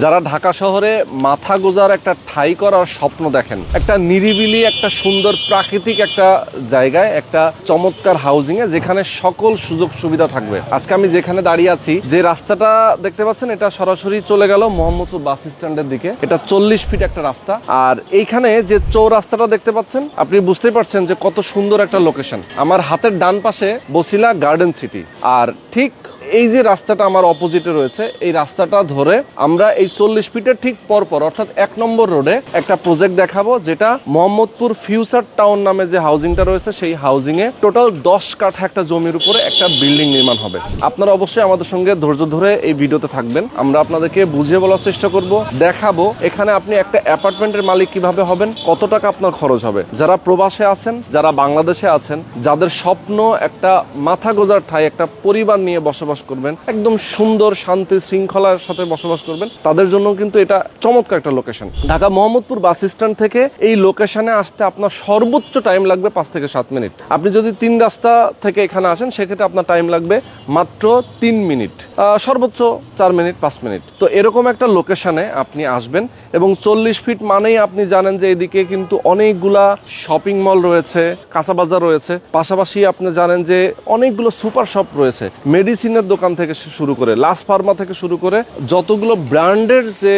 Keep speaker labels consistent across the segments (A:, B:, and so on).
A: যারা ঢাকা শহরে মাথা গোজার একটা ঠাই করার স্বপ্ন দেখেন, একটা নিরিবিলি, একটা সুন্দর প্রাকৃতিক একটা জায়গায়, একটা চমৎকার হাউজিং এ যেখানে সকল সুযোগ সুবিধা থাকবে। আজকে আমি যেখানে দাঁড়িয়ে আছি, যে রাস্তাটা দেখতে পাচ্ছেন, এটা সরাসরি চলে গেল মোহাম্মদপুর বাস স্ট্যান্ডের দিকে। এটা চল্লিশ ফিট একটা রাস্তা। আর এইখানে যে চৌ রাস্তাটা দেখতে পাচ্ছেন, আপনি বুঝতেই পারছেন যে কত সুন্দর একটা লোকেশন আমার হাতের ডান পাশে বসিলা গার্ডেন সিটি আর ঠিক এই যে রাস্তাটা আমার অপোজিটে রয়েছে, এই রাস্তাটা ধরে আমরা এই চল্লিশ ফিটের ঠিক পরপর, অর্থাৎ এক নম্বর রোডে একটা প্রজেক্ট দেখাবো, যেটা মোহাম্মদপুর ফিউচার টাউন নামে যে হাউজিংটা রয়েছে, সেই হাউজিং এ টোটাল দশ কাঠা একটা জমির উপরে একটা বিল্ডিং নির্মাণ হবে। আপনারা অবশ্যই আমাদের সঙ্গে ধৈর্য ধরে এই ভিডিওতে থাকবেন। আমরা আপনাদেরকে বুঝিয়ে বলার চেষ্টা করব, দেখাবো এখানে আপনি একটা অ্যাপার্টমেন্টের মালিক কীভাবে হবেন, কত টাকা আপনার খরচ হবে। যারা প্রবাসে আছেন, যারা বাংলাদেশে আছেন, যাদের স্বপ্ন একটা মাথা গোজার ঠাই, একটা পরিবার নিয়ে বসবাস করবেন, একদম সুন্দর শান্তি শৃঙ্খলার সাথে বসবাস করবেন। তাদের জন্য কিন্তু এটা চমৎকার একটা location Dhaka Mohammadpur bus stand থেকে এই লোকেশনে আসতে আপনার সর্বোচ্চ টাইম লাগবে পাঁচ থেকে সাত মিনিট। আপনি যদি তিন রাস্তা থেকে এখানে আসেন, সেক্ষেত্রে আপনার টাইম লাগবে মাত্র তিন মিনিট। সর্বোচ্চ চার মিনিট, পাঁচ মিনিট। তো এরকম একটা লোকেশনে আপনি আসবেন এবং চল্লিশ ফিট মানেই আপনি জানেন যে এদিকে কিন্তু অনেকগুলা শপিং মল রয়েছে, কাঁচা বাজার রয়েছে। পাশাপাশি আপনি জানেন যে অনেকগুলো সুপার শপ রয়েছে। মেডিসিনের দোকান থেকে শুরু করে, লাস ফার্মা থেকে শুরু করে যতগুলো ব্র্যান্ডের যে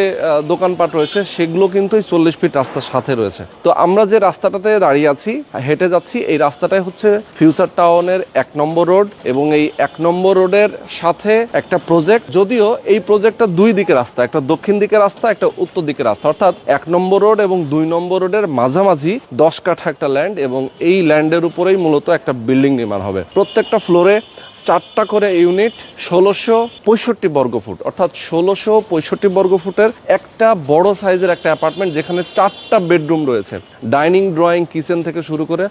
A: দোকানপাট রয়েছে, সেগুলো কিন্তু এই চল্লিশ ফিট রাস্তার সাথে রয়েছে। তো আমরা যে রাস্তাটাতে দাঁড়িয়ে আছি, হেঁটে যাচ্ছি, এই রাস্তাটাই হচ্ছে ফিউচার টাউনের এক নম্বর রোড এবং এই এক নম্বর রোডের সাথে একটা প্রজেক্ট যদিও এই প্রজেক্টটা দুই দিকে রাস্তা, একটা দক্ষিণ দিকে রাস্তা, একটা উত্তর দিকে রাস্তা। অর্থাৎ এক নম্বর রোড এবং দুই নম্বর রোডের মাঝামাঝি দশ কাঠা একটা ল্যান্ড এবং এই ল্যান্ডের উপরেই মূলত একটা বিল্ডিং নির্মাণ হবে। প্রত্যেকটা ফ্লোরে চারটা করে ইউনিট ষোলোশো পঁয়ষট্টি বর্গফুট অর্থাৎ ষোলোশো পঁয়ষট্টি বর্গফুটের একটা বড় সাইজের একটা অ্যাপার্টমেন্ট যেখানে চারটা বেডরুম রয়েছে। ডাইনিং, ড্রয়িং, কিচেন থেকে শুরু করে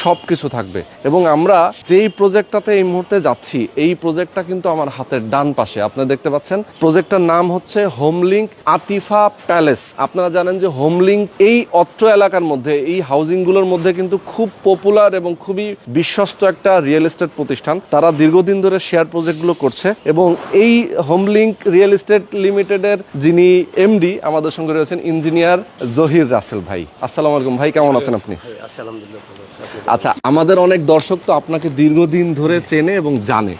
A: সব কিছু থাকবে। এবং আমরা যেই প্রজেক্টটাতে এই মুহূর্তে যাচ্ছি, এই প্রজেক্টটা কিন্তু আমার হাতের ডান পাশে। আপনারা দেখতে পাচ্ছেন, প্রজেক্টটার নাম হচ্ছে হোমলিঙ্ক আতিফা প্যালেস। আপনারা জানেন যে হোমলিঙ্ক এই অত্র এলাকার মধ্যে, এই হাউজিংগুলোর মধ্যে কিন্তু খুব পপুলার এবং খুবই বিশ্বস্ত একটা রিয়েল এস্টেট প্রতিষ্ঠান। তারা দীর্ঘদিন ধরে শেয়ার প্রজেক্টগুলো করছে এবং এই হোমলিঙ্ক রিয়েল এস্টেট লিমিটেডের যিনি এমডি আমাদের সঙ্গে রয়েছেন ইঞ্জিনিয়ার জহির রাসেল ভাই। আসসালামু আলাইকুম ভাই কেমন আছেন আপনি? আচ্ছা আমাদের অনেক দর্শক তো আপনাকে দীর্ঘদিন ধরে চেনে এবং জানে।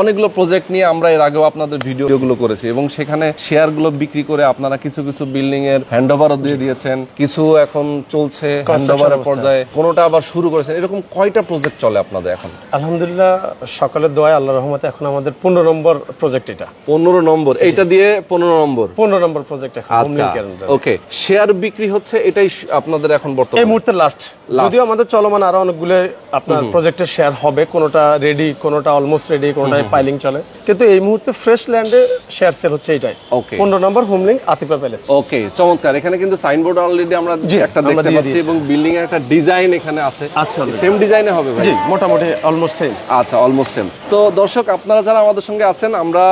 A: অনেকগুলো প্রজেক্ট নিয়ে আমরা এর আগেও আপনাদের ভিডিওগুলো করেছি এবং সেখানে শেয়ারগুলো বিক্রি করে আপনারা কিছু কিছু বিল্ডিং এর হ্যান্ডওভারও দিয়ে দিয়েছেন কিছু এখন চলছে হ্যান্ডওভারের
B: অবস্থায়
A: পর্যায়ে কোনোটা আবার শুরু করেছেন এরকম কয়টা প্রজেক্ট চলে আপনাদের এখন?
B: আলহামদুলিল্লাহ সকালের দোয়ায় আল্লাহ রহমতে এখন আমাদের পনেরো নম্বর প্রজেক্ট এটা।
A: পনেরো নম্বর এইটা দিয়ে পনেরো নম্বর?
B: পনেরো নম্বর প্রজেক্ট।
A: ওকে শেয়ার বিক্রি হচ্ছে এটাই আপনাদের এখন বর্তমানে।
B: এই মুহূর্তে লাস্ট যদিও আমাদের চলমান আরও অনেকগুলো আপনার প্রজেক্টের শেয়ার হবে কোনোটা রেডি কোনোটা অলমোস্ট রেডি কোনোটা পাইলিং চলে। কিন্তু এই মুহূর্তে ফ্রেশ ল্যান্ডে শেয়ার সেল হচ্ছে এইটাই।
A: ওকে
B: পনেরো নম্বর হোমলিঙ্ক আতিফা প্যালেস
A: ওকে চমৎকার। এখানে কিন্তু সাইনবোর্ড অলরেডি আমরা একটা দেখতে পাচ্ছি এবং বিল্ডিং এর একটা ডিজাইন এখানে আছে।
B: already।
A: সেম ডিজাইনে হবে ভাই?
B: জি মোটামুটি অলমোস্ট সেম
A: আচ্ছা অলমোস্ট সেম তো দর্শক আপনারা যারা আমাদের সঙ্গে আছেন আমরা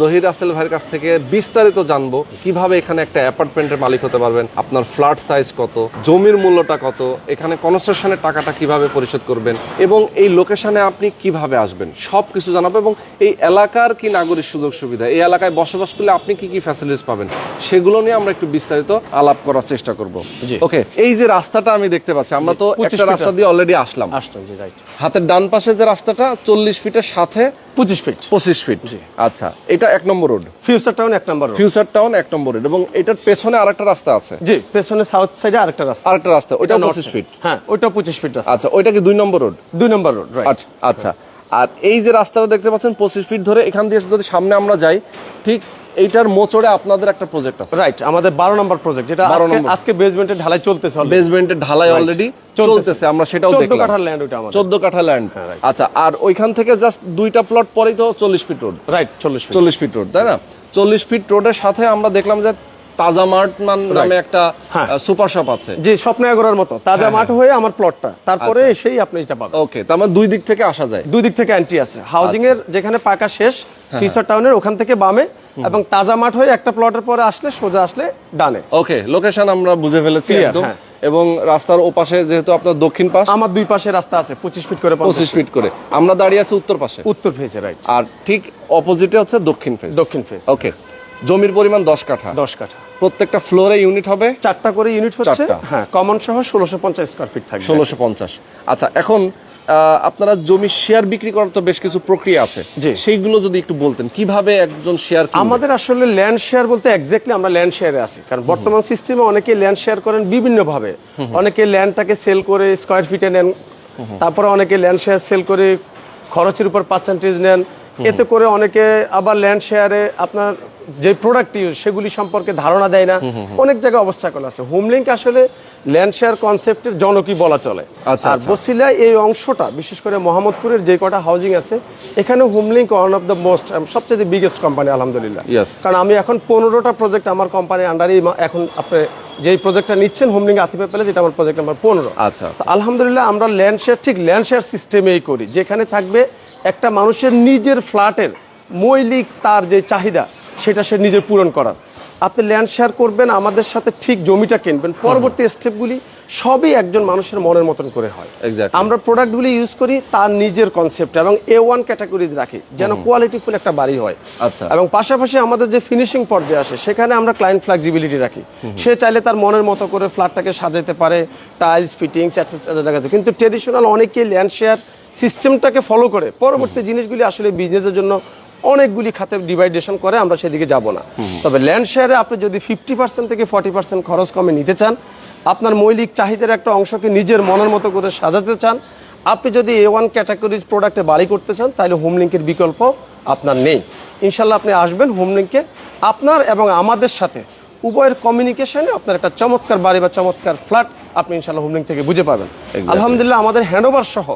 A: জহির আসেল ভাইয়ের কাছ থেকে বিস্তারিত জানব কীভাবে এখানে একটা অ্যাপার্টমেন্টের মালিক হতে পারবেন আপনার ফ্ল্যাট সাইজ কত জমির মূল্যটা কত এখানে কনস্ট্রাকশনের টাকাটা কীভাবে পরিশোধ করবেন এবং এই লোকেশনে আপনি কীভাবে আসবেন সব কিছু জানাব এবং এই এলাকার কি নাগরিক সুযোগ সুবিধা? এই এলাকায় বসবাস করলে আপনি কি কি ফ্যাসিলিটিস পাবেন? সেগুলো নিয়ে আমরা একটু বিস্তারিত আলাপ করার চেষ্টা করব। ওকে এই যে রাস্তাটা আমি দেখতে পাচ্ছি আমরা তো একটা রাস্তা। দিয়ে অলরেডি আসলাম। হাতের ডান পাশে যে রাস্তাটা চল্লিশ ফিটের সাথে
B: পঁচিশ ফিট।
A: পঁচিশ ফিট। আচ্ছা এটা এক নম্বর রোড
B: ফিউচার টাউন এক নম্বর
A: ফিউচার টাউন এক নম্বর রোড এবং এটার পেছনে আরেকটা রাস্তা আছে।
B: জি পেছনে সাউথ সাইডে আরেকটা রাস্তা।
A: আরেকটা রাস্তা ওইটা
B: north
A: পঁচিশ ফিট।
B: হ্যাঁ ওইটা পঁচিশ ফিট
A: আচ্ছা ওইটা কি দুই নম্বর রোড
B: দুই নম্বর রোড
A: আচ্ছা আচ্ছা। আর এই যে রাস্তাটা দেখতে পাচ্ছেন পঁচিশ ফিট ধরে এখান দিয়ে যদি সামনে আমরা যাই ঠিক এইটার মোচড়ে আপনাদের একটা প্রজেক্ট আছে।
B: রাইট আমাদের বারো নম্বর প্রজেক্ট যেটা
A: 12
B: আজকে
A: নম্বর।
B: আজকে বেসমেন্টের ঢালাই চলতেছে
A: বেসমেন্টের ঢালাই অলরেডি
B: চলতেছে।
A: আমরা সেটাও
B: 14
A: দেখলাম।
B: কাঠার ল্যান্ড ওইটা আমাদের।
A: চোদ্দ কাঠা ল্যান্ড আচ্ছা আর ওইখান থেকে জাস্ট দুইটা প্লট পরেই তো চল্লিশ ফিট রোড
B: রাইট চল্লিশ
A: চল্লিশ ফিট রোড তাই না? চল্লিশ ফিট রোডের সাথে আমরা দেখলাম যে তাজা মার্ট নামে একটা
B: হ্যাঁ।
A: সুপার শপ আছে।
B: যে স্বপ্নাগরের মতো। তাজা
A: হ্যাঁ,
B: মাঠ হয়ে। আমার প্লটটা তারপরে এসেই আপনি এটা পাবেন।
A: ওকে তার মানে দুই দিক থেকে আসা যায়।
B: দুই দিক থেকে এন্ট্রি আছে। হাউজিং
A: আচ্ছা।
B: এর যেখানে পাকা শেষ
A: হ্যাঁ,
B: ফিউচার টাউনের ওখান থেকে বামে এবং তাজা মাঠ হয়ে একটা প্লটের পরে আসলে সোজা আসলে ডানে।
A: ওকে লোকেশন আমরা বুঝে ফেলেছি একদম।
B: হ্যাঁ।
A: এবং রাস্তার ওপাশে যেহেতু আপনার দক্ষিণ পাশ
B: আমার দুই পাশে রাস্তা আছে পঁচিশ ফিট করে
A: পঁচিশ ফিট করে। আমরা দাঁড়িয়ে আছি উত্তর পাশে।
B: উত্তর ফেসে রাইট
A: আর ঠিক অপোজিটে হচ্ছে দক্ষিণ ফেস
B: দক্ষিণ ফেস
A: ওকে জমির পরিমাণ দশ কাঠা।
B: দশ কাঠা।
A: প্রত্যেকটা ফ্লোরে ইউনিট হবে।
B: চারটা করে ইউনিট হচ্ছে? হ্যাঁ কমন সহ ষোলোশো পঞ্চাশ স্কোয়ার ফিট থাকবে।
A: ষোলোশো পঞ্চাশ। আচ্ছা এখন আপনারা জমি শেয়ার বিক্রি করার তো বেশ কিছু প্রক্রিয়া আছে।
B: জি।
A: সেইগুলো যদি একটু বলতেন কীভাবে একজন শেয়ার
B: আমাদের আসলে ল্যান্ড শেয়ার বলতে এক্স্যাক্টলি আমরা ল্যান্ড শেয়ারে আছি। কারণ বর্তমান সিস্টেমে অনেকে ল্যান্ড শেয়ার করেন বিভিন্ন ভাবে অনেকে ল্যান্ডটাকে সেল করে স্কোয়ার ফিটে নেন। তারপরে অনেকে ল্যান্ড শেয়ার সেল করে খরচের উপর পার্সেন্টেজ নেন। এতে করে অনেকে আবার ল্যান্ড শেয়ারে আপনার যে প্রোডাক্ট ইউজ সেগুলি সম্পর্কে ধারণা দেয় না। অনেক জায়গায় অবস্থাকল আছে। হোমলিঙ্ক আসলে ল্যান্ড শেয়ার কনসেপ্টের জনকই বলা চলে।
A: আচ্ছা,
B: আর
A: আচ্ছা।
B: বসিলায় এই অংশটা বিশেষ করে মোহাম্মদপুরের যে কটা হাউজিং আছে এখানে Homelink one of the most সবচেয়ে বিগেস্ট কোম্পানি আলহামদুলিল্লাহ। কারণ আমি এখন পনেরোটা প্রজেক্ট আমার কোম্পানির আন্ডারেই এখন আপনি যেই প্রজেক্টটা নিচ্ছেন হোমলিঙ্ক আতিফে পেলে যেটা আমার প্রজেক্ট নাম্বার পনেরো।
A: আচ্ছা
B: তো আলহামদুলিল্লাহ আমরা ল্যান্ড শেয়ার ঠিক ল্যান্ড শেয়ার সিস্টেমেই করি। যেখানে থাকবে একটা মানুষের নিজের ফ্ল্যাটের মৌলিক তার যে চাহিদা সেটা সে নিজের পূরণ করার। আপনি ল্যান্ড শেয়ার করবেন আমাদের সাথে ঠিক জমিটা কিনবেন। পরবর্তী স্টেপগুলি সবই একজন মানুষের মনের মতন করে হয়. আমরা প্রোডাক্টগুলি ইউজ করি তার নিজের কনসেপ্ট এবং এ ওয়ান ক্যাটাগরিজ রাখি যেন কোয়ালিটিফুল একটা বাড়ি হয়।
A: আচ্ছা।
B: এবং পাশাপাশি আমাদের যে ফিনিশিং পর্যায়ে আসে সেখানে আমরা ক্লায়েন্ট ফ্লেক্সিবিলিটি রাখি। সে চাইলে তার মনের মতো করে ফ্ল্যাটটাকে সাজাতে পারে টাইলস ফিটিংস এটসেট্রা যায় কিন্তু ট্রেডিশনাল অনেকেই ল্যান্ড শেয়ার সিস্টেমটাকে ফলো করে। পরবর্তী জিনিসগুলি আসলে বিজনেসের জন্য অনেকগুলি খাতে ডিভাইডেশন করে আমরা সেদিকে যাব না। তবে ল্যান্ড শেয়ারে আপনি যদি ফিফটি পার্সেন্ট থেকে ফর্টি পার্সেন্ট খরচ কমে নিতে চান আপনার মৌলিক চাহিদার একটা অংশকে নিজের মনের মতো করে সাজাতে চান আপনি যদি এ ওয়ান ক্যাটাগরিজ প্রোডাক্টে বাড়ি করতে চান তাহলে হোমলিঙ্কের বিকল্প আপনার নেই। ইনশাল্লাহ আপনি আসবেন হোমলিঙ্কে আপনার এবং আমাদের সাথে উভয়ের কমিউনিকেশনে আপনার একটা চমৎকার বাড়ি বা চমৎকার ফ্ল্যাট আপনি ইনশাল্লাহ হোমলিঙ্ক থেকে বুঝে পাবেন। আলহামদুলিল্লাহ আমাদের হ্যান্ডওভার সহ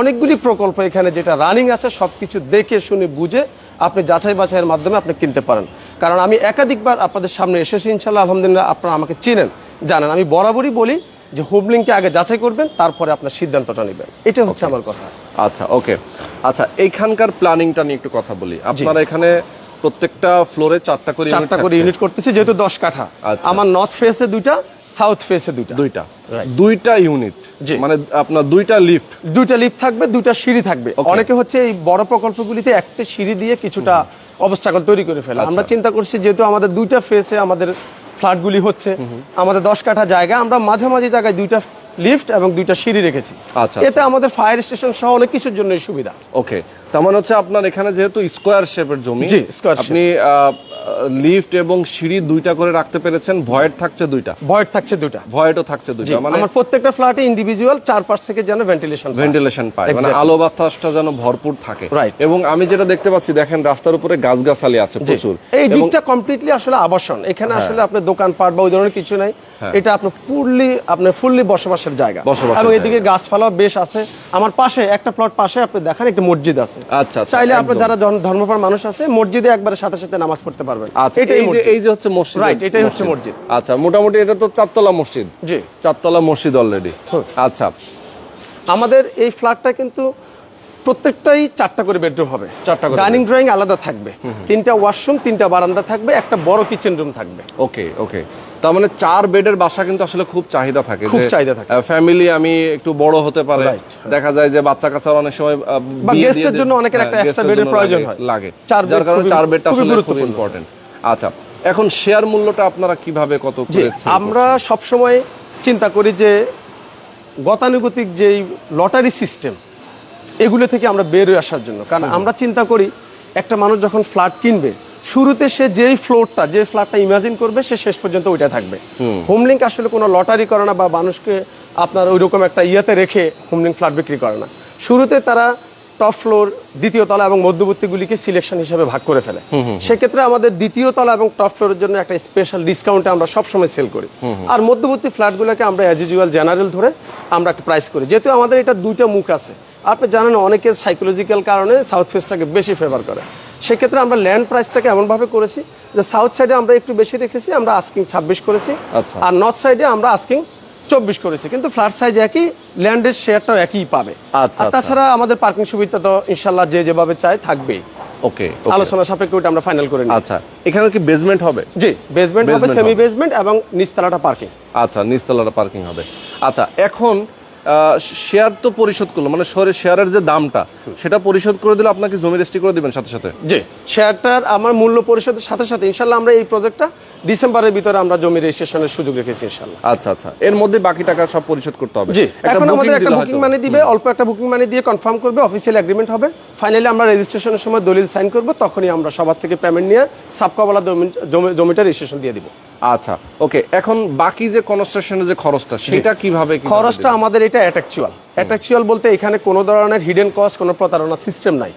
B: অনেকগুলি প্রকল্প এখানে যেটা রানিং আছে সবকিছু দেখে শুনে বুঝে আপনি যাচাই বাছাইয়ের মাধ্যমে আপনি কিনতে পারেন। কারণ আমি একাধিকবার আপনাদের সামনে এসেছি ইনশাল্লাহ আলহামদুলিল্লাহ আপনারা আমাকে চিনেন জানেন। আমি বরাবরই বলি যে হোমলিঙ্কে আগে যাচাই করবেন তারপরে আপনার সিদ্ধান্তটা নেবেন। এটা হচ্ছে আমার কথা।
A: আচ্ছা ওকে আচ্ছা এইখানকার প্ল্যানিংটা নিয়ে একটু কথা বলি। আপনারা এখানে প্রত্যেকটা ফ্লোরে চারটা করে
B: চারটা করে ইউনিট করতেছি যেহেতু দশ কাঠা।
A: আচ্ছা।
B: আমার নর্থ ফেসে দুইটা সাউথ ফেসে দুইটা।
A: দুইটা। দুইটা ইউনিট। মানে আপনার দুইটা লিফট
B: দুইটা লিফট থাকবে দুইটা সিঁড়ি থাকবে। অনেকে হচ্ছে এই বড় প্রকল্পগুলিতে একটা সিঁড়ি দিয়ে কিছুটা অবস্থাকল তৈরি করে ফেলে।
A: আচ্ছা।
B: আমরা চিন্তা করছি যেহেতু আমাদের দুইটা ফেসে আমাদের ফ্ল্যাটগুলি হচ্ছে আমাদের দশ কাঠা জায়গা আমরা মাঝামাঝি জায়গায় দুইটা লিফট এবং দুইটা সিঁড়ি রেখেছি।
A: আচ্ছা।
B: এতে আমাদের ফায়ার স্টেশন সহ অনেক কিছুর জন্যই সুবিধা।
A: ওকে তার মানে হচ্ছে আপনার এখানে যেহেতু স্কোয়ার শেপের জমি আপনি লিফট এবং সিঁড়ি দুইটা করে রাখতে পেরেছেন ভয়েড থাকছে দুইটা।
B: ভয়েড থাকছে দুইটা।
A: ভয়েডও থাকছে দুইটা মানে
B: আমার প্রত্যেকটা ফ্ল্যাটে ইন্ডিভিজুয়াল চারপাশ থেকে যেন ভেন্টিলেশন
A: ভেন্টিলেশন পায় মানে আলো বাতাসটা যেন ভরপুর থাকে।
B: Right.
A: এবং আমি যেটা দেখতে পাচ্ছি দেখেন রাস্তার উপরে গাছগাছালি আছে প্রচুর।
B: এই দিকটা কমপ্লিটলি আসলে আবাসন। এখানে আসলে আপনার দোকানপাট বা ওই ধরনের কিছু নাই।
A: হ্যাঁ।
B: এটা আপনার ফুললি আপনার ফুললি বসবাসের জায়গা।
A: বসবাসের
B: এবং এদিকে গাছপালা বেশ আছে। আমার পাশে একটা প্লট পাশে আপনি দেখেন একটা মসজিদ আছে।
A: আচ্ছা আচ্ছা,
B: চাইলে আপনি
A: একদম।
B: যারা ধর্ম- ধর্মপ্রাণ মানুষ আছে মসজিদে একবারে সাথে সাথে নামাজ পড়তে পারবেন।
A: আচ্ছা এই যে এই যে হচ্ছে মসজিদ
B: Right, এটাই হচ্ছে মসজিদ।
A: আচ্ছা মোটামুটি এটা তো চারতলা মসজিদ।
B: জি।
A: চারতলা মসজিদ অলরেডি আচ্ছা।
B: আমাদের এই ফ্ল্যাটটা কিন্তু প্রত্যেকটাই চারটা করে বেডরুম হবে।
A: চারটা করে
B: ডাইনিং ড্রয়িং আলাদা থাকবে তিনটা ওয়াশরুম তিনটা বারান্দা থাকবে একটা বড় কিচেন রুম থাকবে।
A: ওকে ওকে। তার মানে চার বেডের বাসা কিন্তু আসলে খুব চাহিদা থাকে
B: খুব চাহিদা থাকে।
A: ফ্যামিলি আমি একটু বড় হতে পারে। দেখা যায় যে বাচ্চা কাচ্চার অনেক সময়
B: বা এর জন্য। অনেকের একটা
A: হ্যাঁ, এর জন্য
B: প্রয়োজন হয়।
A: লাগে।
B: চার
A: যার কারণে চার বেডটা আসলে খুব ইম্পর্টেন্ট আচ্ছা এখন শেয়ার মূল্যটা আপনারা কীভাবে কত
B: আমরা সবসময় চিন্তা করি যে গতানুগতিক যেই লটারি সিস্টেম এগুলো থেকে আমরা বের হয়ে আসার জন্য। কারণ আমরা চিন্তা করি একটা মানুষ যখন ফ্ল্যাট কিনবে শুরুতে সে যেই ফ্লোরটা যে ফ্ল্যাটটা ইমাজিন করবে সে শেষ পর্যন্ত ওইটা থাকবে। হোমলিঙ্ক আসলে কোনো লটারি করে না বা মানুষকে আপনার ওই রকম একটা ইয়েতে রেখে হোমলিঙ্ক ফ্ল্যাট বিক্রি করে না। শুরুতে তারা টপ ফ্লোর দ্বিতীয় তলা এবং মধ্যবর্তীগুলিকে সিলেকশন হিসেবে ভাগ করে ফেলে। সেক্ষেত্রে আমাদের দ্বিতীয় তলা এবং টপ ফ্লোরের জন্য একটা স্পেশাল ডিসকাউন্টে আমরা সবসময় সেল করি। আর মধ্যবর্তী ফ্ল্যাটগুলোকে আমরা অ্যাজ ইউজুয়াল জেনারেল ধরে আমরা একটা প্রাইস করি। যেহেতু আমাদের এটা দুইটা মুখ আছে। আপনি জানেন অনেকের সাইকোলজিক্যাল কারণে সাউথ ফেসটাকে বেশি ফেভার করে। সেক্ষেত্রে আমরা ল্যান্ড প্রাইসটাকে এমনভাবে করেছি যে সাউথ সাইডে আমরা একটু বেশি রেখেছি আমরা আস্কিং ছাব্বিশ করেছি
A: আচ্ছা।
B: আর নর্থ সাইডে আমরা আস্কিং চব্বিশ করেছি। কিন্তু ফ্ল্যাট সাইজ একই ল্যান্ডের শেয়ারটাও একই পাবে।
A: আচ্ছা,
B: আর
A: আচ্ছা।
B: তাছাড়া আমাদের পার্কিং সুবিধা তো ইনশাল্লাহ যে যেভাবে চায় থাকবেই।
A: ওকে
B: আলোচনা সাপেক্ষে আমরা ফাইনাল করে নিই।
A: আচ্ছা এখানে কি বেসমেন্ট হবে?
B: জি বেসমেন্ট হবে সেমি বেসমেন্ট এবং নিচতলাটা পার্কিং
A: আচ্ছা নিচতলাটা পার্কিং হবে। আচ্ছা এখন শেয়ার তো পরিশোধ করল মানে শেয়ারের যে দামটা সেটা পরিশোধ করে দিলে আপনাকে জমি রেজিস্ট্রি করে দিবেন সাথে সাথে।
B: জি। শেয়ারটার আমার মূল্য পরিশোধের সাথে সাথে ইনশাল্লাহ আমরা এই প্রজেক্টটা ডিসেম্বরের ভিতরে আমরা জমি রেজিস্ট্রেশনের সুযোগ রেখেছি ইনশাল্লাহ।
A: আচ্ছা আচ্ছা। এর মধ্যে বাকি টাকা সব পরিশোধ করতে হবে।
B: জি। এখন আমাদের একটা বুকিং মানি দিবে অল্প একটা বুকিং মানি দিয়ে কনফার্ম করবে অফিসিয়াল এগ্রিমেন্ট হবে। ফাইনালি আমরা রেজিস্ট্রেশনের সময় দলিল সাইন করব তখনই আমরা সবার থেকে পেমেন্ট নিয়ে সাবকাওয়ালা জমি- জমি- জমিটা রেজিস্ট্রেশন দিয়ে দিব।
A: আচ্ছা ওকে এখন বাকি যে কনস্ট্রাকশনের যে খরচটা সেটা কীভাবে
B: খরচটা আমাদের এটা অ্যাট্যাকচুয়াল অ্যাট্যাকচুয়াল বলতে এখানে কোনো ধরনের হিডেন কস্ট কোনো প্রতারণা সিস্টেম নাই।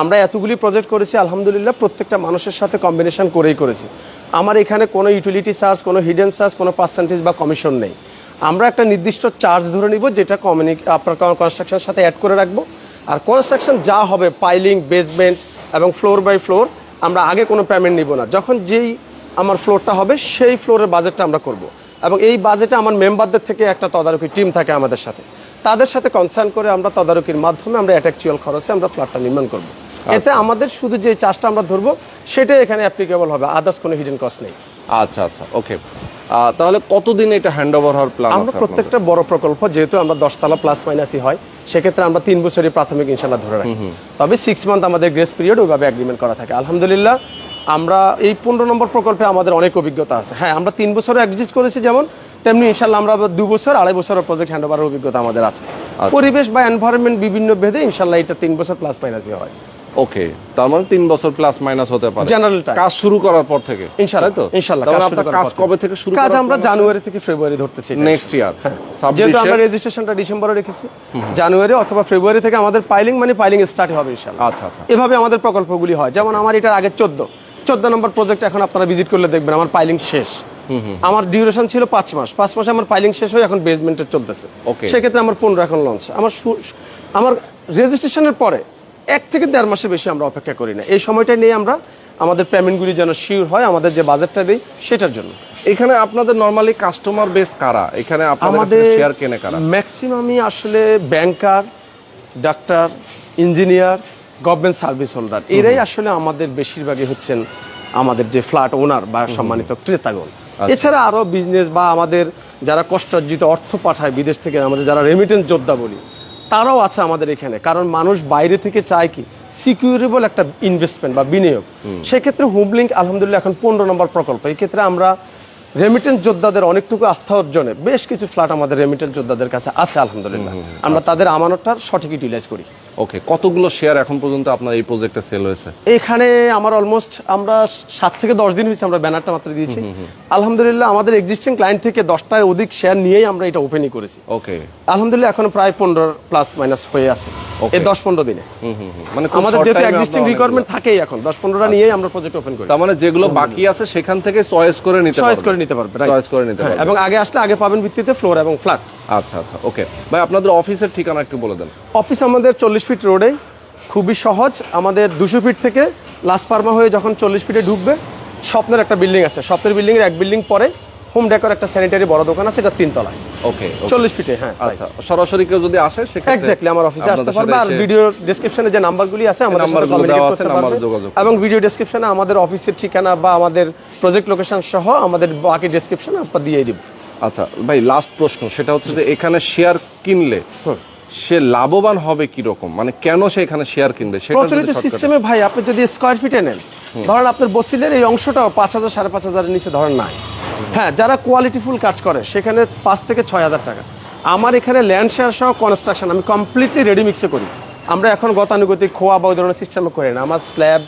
B: আমরা এতগুলি প্রজেক্ট করেছি আলহামদুলিল্লাহ প্রত্যেকটা মানুষের সাথে কম্বিনেশন করেই করেছি। আমার এখানে কোনো ইউটিলিটি চার্জ কোনো হিডেন চার্জ কোনো পার্সেন্টেজ বা কমিশন নেই। আমরা একটা নির্দিষ্ট চার্জ ধরে নিব যেটা কমিউনি আপনার কনস্ট্রাকশনের সাথে অ্যাড করে রাখব। আর কনস্ট্রাকশন যা হবে পাইলিং বেসমেন্ট এবং ফ্লোর বাই ফ্লোর আমরা আগে কোনো পেমেন্ট নিব না। যখন যেই আমার ফ্লোরটা হবে সেই ফ্লোরের বাজেটটা আমরা করব। এবং এই বাজেটে আমার মেম্বারদের থেকে একটা তদারকি টিম থাকে আমাদের সাথে। তাদের সাথে কনসার্ন করে আমরা তদারকির মাধ্যমে আমরা অ্যাট্যাকচুয়াল খরচে আমরা ফ্ল্যাটটা নির্মাণ করব। এতে আমাদের শুধু যে চার্জটা আমরা ধরবো সেটাই এখানে অ্যাপ্লিকেবল হবে আদার্স কোনো হিডেন কস্ট নেই।
A: আচ্ছা আচ্ছা ওকে তাহলে কতদিন এটা হ্যান্ড ওভার হওয়ার প্ল্যান
B: আমরা প্রত্যেকটা বড় প্রকল্প যেহেতু আমরা দশতলা প্লাস মাইনাসই হয় সেক্ষেত্রে আমরা তিন বছরই প্রাথমিক ইনশাল্লাহ ধরে রাখি। তবে সিক্স মান্থ আমাদের গ্রেস পিরিয়ড ওইভাবে এগ্রিমেন্ট করা থাকে। আলহামদুলিল্লাহ আমরা এই পনেরো নম্বর প্রকল্পে আমাদের অনেক অভিজ্ঞতা আছে। হ্যাঁ আমরা তিন বছরে এক্সিস্ট করেছি যেমন তেমনি ইনশাল্লাহ আমরা দু বছর আড়াই বছরের প্রজেক্ট হ্যান্ড ওভারের অভিজ্ঞতা আমাদের আছে। পরিবেশ বা এনভায়রনমেন্ট বিভিন্ন ভেদে ইনশাল্লাহ এটা তিন বছর প্লাস মাইনাসই হয়।
A: ওকে তার মানে তিন বছর প্লাস মাইনাস হতে পারে।
B: Time.
A: কাজ শুরু করার পর থেকে।
B: ইনশাল্লাহ
A: তো?
B: ইনশাল্লাহ
A: তার মানে
B: কাজ
A: কবে থেকে শুরু
B: কাজ আমরা জানুয়ারি থেকে ফেব্রুয়ারি ধরতেছি
A: নেক্সট ইয়ার
B: যেহেতু আমরা রেজিস্ট্রেশনটা ডিসেম্বরে রেখেছি। জানুয়ারি অথবা ফেব্রুয়ারি থেকে আমাদের পাইলিং মানে পাইলিং স্টার্ট হবে ইনশাল্লাহ
A: আচ্ছা আচ্ছা।
B: এভাবে আমাদের প্রকল্পগুলি হয়। যেমন আমার এটার আগে চোদ্দ। চোদ্দ নম্বর প্রজেক্ট এখন আপনারা ভিজিট করলে দেখবেন আমার পাইলিং শেষ। আমার ডিউরেশন ছিল পাঁচ মাস। পাঁচ মাসে আমার পাইলিং শেষ হয়ে এখন বেসমেন্টে চলতেছে. সেক্ষেত্রে আমার পনেরো এখন লঞ্চ আমার আমার রেজিস্ট্রেশনের পরে এক থেকে দেড় মাসের বেশি আমরা অপেক্ষা করি না। এই সময়টা নিয়ে আমরা আমাদের পেমেন্টগুলি যেন শিওর হয় আমাদের যে বাজেটটা দিই সেটার জন্য।
A: এখানে আপনাদের নর্মালি কাস্টমার বেস কারা? এখানে
B: আমাদের
A: শেয়ার কেনে কারা?
B: ম্যাক্সিমামই আসলে banker doctor engineer government service holder এরাই আসলে আমাদের বেশিরভাগই হচ্ছেন আমাদের যে ফ্ল্যাট ওনার বা সম্মানিত ক্রেতাগণ।
A: আচ্ছা।
B: এছাড়া আরও বিজনেস বা আমাদের যারা কষ্টার্জিত অর্থ পাঠায় বিদেশ থেকে আমাদের যারা রেমিটেন্স যোদ্ধা বলি তারাও আছে আমাদের এখানে। কারণ মানুষ বাইরে থেকে চায় কি? সিকিউরেবল একটা ইনভেস্টমেন্ট বা বিনিয়োগ। সেক্ষেত্রে হুবলিঙ্ক আলহামদুলিল্লাহ এখন পনেরো নম্বর প্রকল্প। এই ক্ষেত্রে আমরা রেমিটেন্স যোদ্ধাদের অনেকটুকু আস্থা অর্জনে বেশ কিছু ফ্ল্যাট আমাদের রেমিটেন্স যোদ্ধাদের কাছে আছে আলহামদুলিল্লাহ। আমরা তাদের আমানতটার সঠিক ইউটিলাইজ করি।
A: ওকে কতগুলো শেয়ার এখন পর্যন্ত আপনার এই প্রজেক্টে সেল হয়েছে?
B: এখানে আমার অলমোস্ট আমরা সাত থেকে দশ দিন হয়েছে আমরা ব্যানারটা মাত্র দিয়েছি। আলহামদুলিল্লাহ আমাদের এক্সিস্টিং ক্লায়েন্ট থেকে দশটায় অধিক শেয়ার নিয়েই আমরা এটা ওপেনই করেছি।
A: ওকে
B: আলহামদুলিল্লাহ এখন প্রায় পনেরো প্লাস মাইনাস হয়ে আছে. এই দশ পনেরো দিনে।
A: মানে
B: আমাদের যেহেতু এক্সিস্টিং রিকোয়ারমেন্ট থাকেই এখন দশ পনেরোটা নিয়েই আমরা প্রজেক্ট ওপেন করি।
A: তার মানে যেগুলো বাকি আছে সেখান থেকে চয়েস করে নিতে
B: চয়েস
A: পারবেন
B: করে নিতে পারবে
A: চয়েস করে নিতে
B: হ্যাঁ, এবং আগে আসলে আগে পাবেন ভিত্তিতে ফ্লোর এবং ফ্ল্যাট
A: আচ্ছা আচ্ছা ওকে ভাই আপনাদের অফিসের ঠিকানা একটু বলে দেন।
B: অফিস আমাদের চল্লিশ ফিট রোডে খুবই সহজ। আমাদের দুশো ফিট থেকে লাস্ট ফার্মা হয়ে যখন চল্লিশ ফিটে ঢুকবে স্বপ্নের একটা বিল্ডিং আছে। স্বপ্নের বিল্ডিং এর এক বিল্ডিং পরে হোম ডেকোর একটা স্যানিটারি বড় দোকান আছে এটা তিনতলায়।
A: ওকে
B: চল্লিশ ফিটে হ্যাঁ
A: আচ্ছা সরাসরি কেউ যদি আসে
B: এক্স্যাক্টলি আমার অফিসে আসতে পারবে। আর ভিডিও ডেসক্রিপশনে যে নাম্বারগুলি আছে আমাদের
A: আছে, যোগাযোগ
B: এবং ভিডিও ডেসক্রিপশনে আমাদের অফিসের ঠিকানা বা আমাদের প্রজেক্ট লোকেশন সহ আমাদের বাকি ডেসক্রিপশনে আমরা দিয়ে দিব।
A: আচ্ছা ভাই লাস্ট প্রশ্ন সেটা হচ্ছে যে এখানে শেয়ার কিনলে সে লাভবান হবে কি রকম মানে কেন সে এখানে শেয়ার কিনবে? সেটা
B: প্রচলিত সিস্টেমে ভাই আপনি যদি স্কোয়ার ফিটে নেন ধরেন আপনার বসিলের এই অংশটাও পাঁচ হাজার সাড়ে পাঁচ হাজারের নিচে ধরেন নাই। হ্যাঁ যারা কোয়ালিটিফুল কাজ করে সেখানে পাঁচ থেকে ছয় হাজার টাকা। আমার এখানে ল্যান্ড শেয়ার সহ কনস্ট্রাকশন আমি কমপ্লিটলি রেডি মিক্সে করি। আমরা এখন গতানুগতিক খোয়া বা ওই ধরনের সিস্টেমে করি না। আমার স্ল্যাব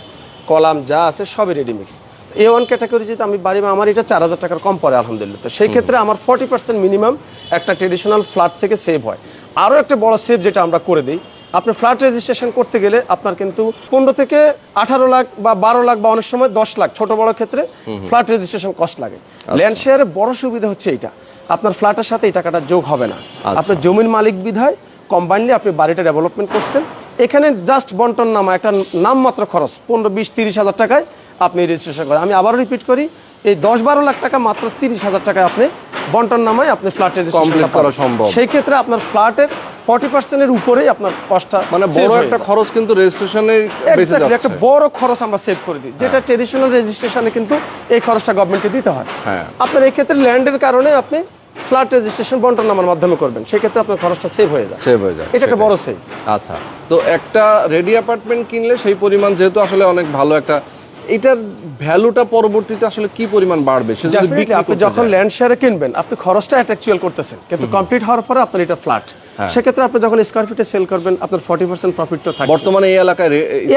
B: কলাম যা আছে সবই ready mix A one category যেটা আমি বাড়ি আমার এটা চার হাজার টাকার কম পড়ে আলহামদুলিল্লাহ। তো সেই ক্ষেত্রে আমার ফর্টি পার্সেন্ট মিনিমাম একটা ট্রেডিশনাল ফ্ল্যাট থেকে সেভ হয়। আরও একটা বড় সেভ যেটা আমরা করে দিই আপনি ফ্ল্যাট রেজিস্ট্রেশন করতে গেলে আপনার কিন্তু পনেরো থেকে আঠারো লাখ বা বারো লাখ বা অনেক সময় দশ লাখ ছোট বড় ক্ষেত্রে ফ্ল্যাট রেজিস্ট্রেশন কস্ট লাগে। ল্যান্ড শেয়ারের বড় সুবিধা হচ্ছে এইটা। আপনার ফ্ল্যাটের সাথে এই টাকাটা যোগ হবে না। আপনার জমির মালিক বিধায় কম্বাইনলি আপনি বাড়িটা ডেভেলপমেন্ট করছেন। এখানে জাস্ট বন্টন নামা একটা নামমাত্র খরচ পনেরো বিশ তিরিশ হাজার টাকায় আপনি রেজিস্ট্রেশন করেন। আমি আবারও রিপিট করি এই দশ বারো লাখ টাকা মাত্র তিরিশ হাজার টাকায় আপনি বন্টন নামায় আপনি ফ্ল্যাট
A: Complete করা সম্ভব।
B: সেই ক্ষেত্রে আপনার ফ্ল্যাটের ফর্টি পার্সেন্টের উপরেই আপনার কস্টটা
A: মানে বড় একটা খরচ কিন্তু রেজিস্ট্রেশনে বেঁচে
B: Exactly, একটা বড় খরচ আমরা সেভ করে দিই। যেটা ট্রেডিশনাল রেজিস্ট্রেশনে কিন্তু এই খরচটা গভর্নমেন্টকে দিতে হয়।
A: হ্যাঁ।
B: আপনার এই ক্ষেত্রে ল্যান্ডের কারণে আপনি ফ্ল্যাট রেজিস্ট্রেশন বন্টন নামার মাধ্যমে করবেন। সেক্ষেত্রে আপনার খরচটা সেভ হয়ে যায়
A: সেভ হয়ে যায়
B: এটা একটা বড় সেভ
A: আচ্ছা। তো একটা রেডি অ্যাপার্টমেন্ট কিনলে সেই পরিমাণ যেহেতু আসলে অনেক ভালো একটা এটার ভ্যালুটা পরবর্তীতে আসলে কি পরিমাণ বাড়বে
B: আপনি যখন। ল্যান্ড শেয়ারে কিনবেন আপনি খরচটা অ্যাট্রাকচুয়াল করতেছেন কিন্তু কমপ্লিট হওয়ার পরে আপনার এটা ফ্ল্যাট। সেক্ষেত্রে আপনি যখন স্কোয়ার ফিটে সেল করবেন আপনার ফর্টি পার্সেন্ট প্রফিট তো থাকবে
A: বর্তমানে এই এলাকায়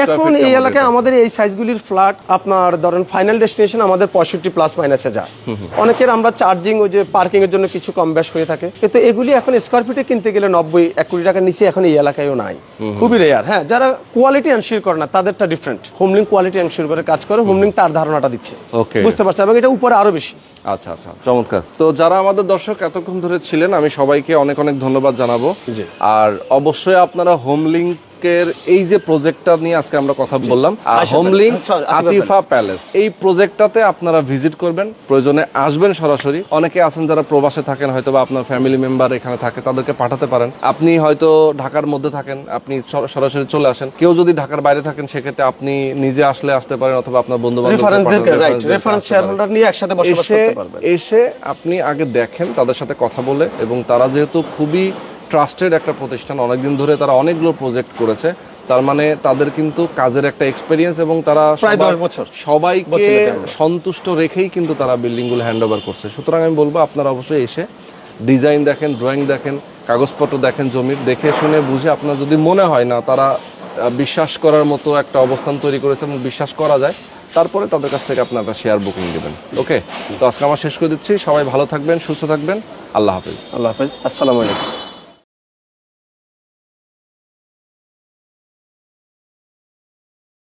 B: এখন এই এলাকায় আমাদের এই সাইজগুলির ফ্ল্যাট আপনার ধরেন ফাইনাল ডেস্টিনেশন আমাদের পঁয়ষট্টি প্লাস মাইনাসে যায়। অনেকের আমরা চার্জিং ওই যে পার্কিং এর জন্য কিছু কম বেশ হয়ে থাকে। কিন্তু এগুলি এখন স্কোয়ার ফিটে কিনতে গেলে নব্বই এক কোটি টাকার নিচে এখন এই এলাকায়ও নাই। খুবই রেয়ার হ্যাঁ যারা কোয়ালিটি এনশিওর করে না তাদেরটা ডিফারেন্ট হোমলিং কোয়ালিটি এনশিওর করে কাজ করে হোমলিং তার ধারণাটা দিচ্ছে। বুঝতে পারছে এবং এটা উপরে আরও বেশি।
A: আচ্ছা আচ্ছা চমৎকার তো যারা আমাদের দর্শক এতক্ষণ ধরে ছিলেন আমি সবাইকে অনেক অনেক ধন্যবাদ জানাব। আর অবশ্যই আপনারা হোম লিঙ্কের এই যে প্রজেক্টটা নিয়ে আজকে আমরা কথা বললাম
B: আশা
A: হোম
B: করি।
A: লিঙ্ক
B: Sorry, আতিফা
A: প্যালেস এই প্রজেক্টটাতে আপনারা ভিজিট করবেন প্রয়োজনে আসবেন সরাসরি। অনেকে আছেন যারা প্রবাসে থাকেন হয়তো বা আপনার ফ্যামিলি মেম্বার এখানে থাকে তাদেরকে পাঠাতে পারেন। আপনি হয়তো ঢাকার মধ্যে থাকেন আপনি সরাসরি চলে আসেন। কেউ যদি ঢাকার বাইরে থাকেন সেক্ষেত্রে আপনি নিজে আসলে আসতে পারেন অথবা আপনার বন্ধু এসে আপনি আগে দেখেন তাদের সাথে কথা বলে এবং তারা যেহেতু খুবই ট্রাস্টেড একটা প্রতিষ্ঠান অনেকদিন ধরে তারা অনেকগুলো প্রজেক্ট করেছে। তার মানে তাদের কিন্তু কাজের একটা এক্সপিরিয়েন্স এবং তারা
B: প্রায়
A: সবার-
B: 10 বছর।
A: সবাইকে সন্তুষ্ট রেখেই কিন্তু তারা বিল্ডিংগুলো হ্যান্ড ওভার করছে। সুতরাং আমি বলব আপনারা অবশ্যই এসে ডিজাইন দেখেন ড্রয়িং দেখেন কাগজপত্র দেখেন জমির দেখে শুনে বুঝে আপনার যদি মনে হয় না তারা বিশ্বাস করার মতো একটা অবস্থান তৈরি করেছে এবং বিশ্বাস করা যায় তারপরে তাদের কাছ থেকে আপনার একটা শেয়ার বুকিং দেবেন। ওকে তো আজকে আমার শেষ করে দিচ্ছি। সবাই ভালো থাকবেন সুস্থ থাকবেন। আল্লাহ হাফিজ।
B: আল্লাহ হাফিজ। আসসালামু আলাইকুম।